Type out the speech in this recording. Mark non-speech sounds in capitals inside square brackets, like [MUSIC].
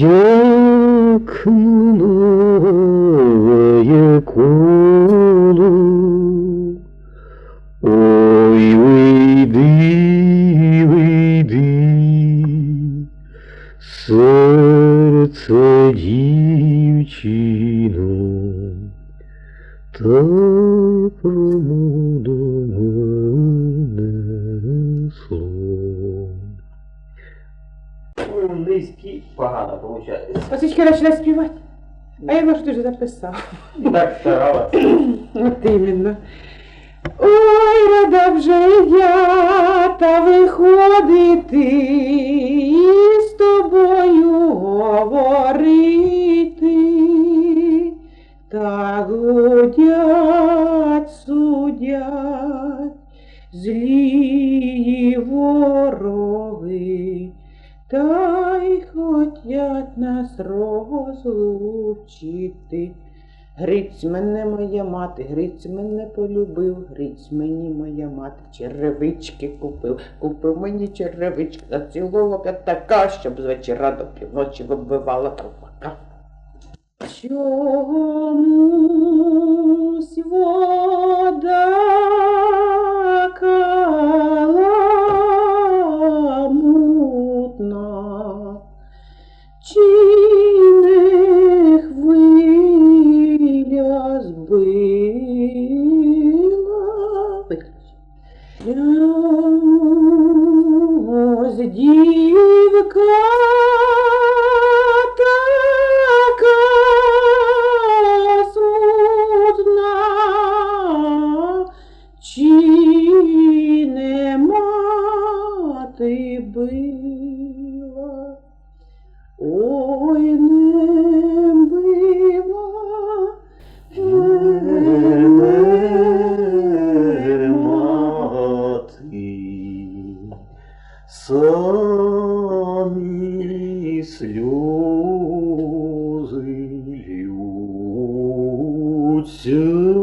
Як минає коло, ой, вийди, вийди, серце дівчино, та промовду погано виходить. Осічки почала співати. А я кажу, ти записав. Так старалася. [CLEARS THROAT] От іменно. Ой, рада вже я та виходити і з тобою говорити. Так гудять, судять злі вороги. Та нас розлучити. Гриць мене моя мати, Гриць мене полюбив, Гриць мені моя мати черевички купив, купив мені черевички, зацілував я така, щоб з вечора до півночі вибивала колпака. Чомусь чи не хвиля збила? Ось дівка чи не мати била? Самі сльози льються.